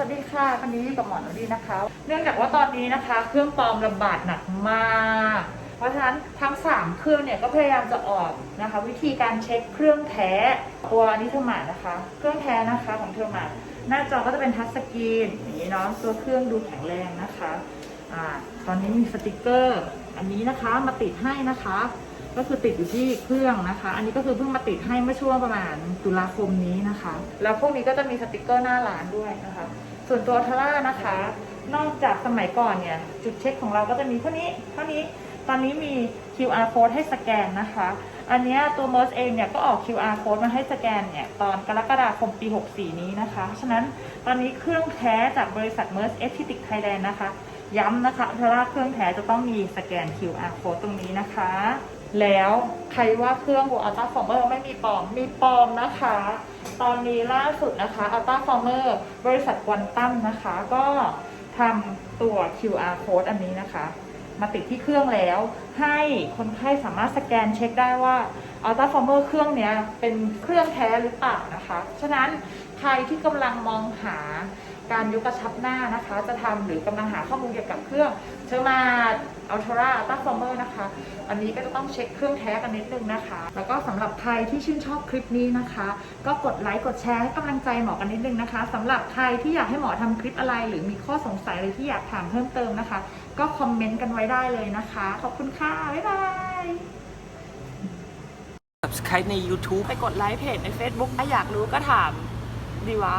วัสดีค่ะวันนี้กับหมอนดีนะคะ เนื่องจากว่าตอนนี้นะคะ เครื่องปลอมระบาดหนักมาก เพราะฉะนั้นทั้ง 3 เครื่องเนี่ยก็พยายามจะออกนะคะ วิธีการเช็คเครื่องแท้ตัวนิเทอร์มานะคะ เครื่องแท้นะคะของเทอร์มาหน้าจอก็จะเป็นทัชสกรีนอย่างนี้เนาะตัวเครื่องดูแข็งแรงนะคะอ่าตอนนี้มีสติกเกอร์ อันนี้นะคะมาติดให้นะคะ ก็คือติดอยู่ที่เครื่องนะคะ อันนี้ก็คือเพิ่งมาติดให้เมื่อช่วงประมาณตุลาคมนี้นะคะ แล้วพวกนี้ก็จะมีสติกเกอร์หน้าร้านด้วยนะคะ ส่วนตัวทาร่านะคะ นอกจากสมัยก่อนเนี่ย จุดเช็คของเราก็จะมีเท่านี้ เท่านี้ตอนนี้มี QR code ให้สแกนนะคะ อันนี้ตัว MERS เองเนี่ยก็ออก QR code มาให้สแกนเนี่ยตอนกรกฎาคมปี 64 นี้นะคะ ฉะนั้นตอนนี้เครื่องแท้จากบริษัท MERS e t h i t i c Thailand นะคะ ย้ำนะคะทาร่าเครื่องแท้จะต้องมีสแกน QR code ตรงนี้นะคะ แล้วใครว่าเครื่องหัวอัลต้าฟอร์เมอร์ไม่มีปลอมมีปลอมนะคะ ตอนนี้ล่าสุดนะคะอัลต้าฟอร์เมอร์บริษัทควันตัมนะคะ ก็ทำตัว QR code อันนี้นะคะ มาติดที่เครื่องแล้ว ให้คนไข้สามารถสแกนเช็คได้ว่า Ultra Former เครื่องนี้เป็นเครื่องแท้หรือเปล่านะคะ ฉะนั้นใครที่กำลังมองหาการยกกระชับหน้านะคะ จะทำหรือกำลังหาข้อมูลเกี่ยวกับเครื่องเชอร์มาอัลตราอัลตราฟอร์เมอร์นะคะ อันนี้ก็จะต้องเช็คเครื่องแท้กันนิดนึงนะคะ แล้วก็สำหรับใครที่ชื่นชอบคลิปนี้นะคะ ก็กดไลค์กดแชร์ให้กำลังใจหมอกันนิดนึงนะคะสำหรับใครที่อยากให้หมอทำคลิปอะไร หรือมีข้อสงสัยอะไรที่อยากถามเพิ่มเติมนะคะ ก็คอมเมนต์กันไว้ได้เลยนะคะ ขอบคุณค่ะบ๊ายบาย subscribe ใน YouTube ไปกดไลค์เพจใน Facebook ถ้าอยากรู้ก็ถามดีวะ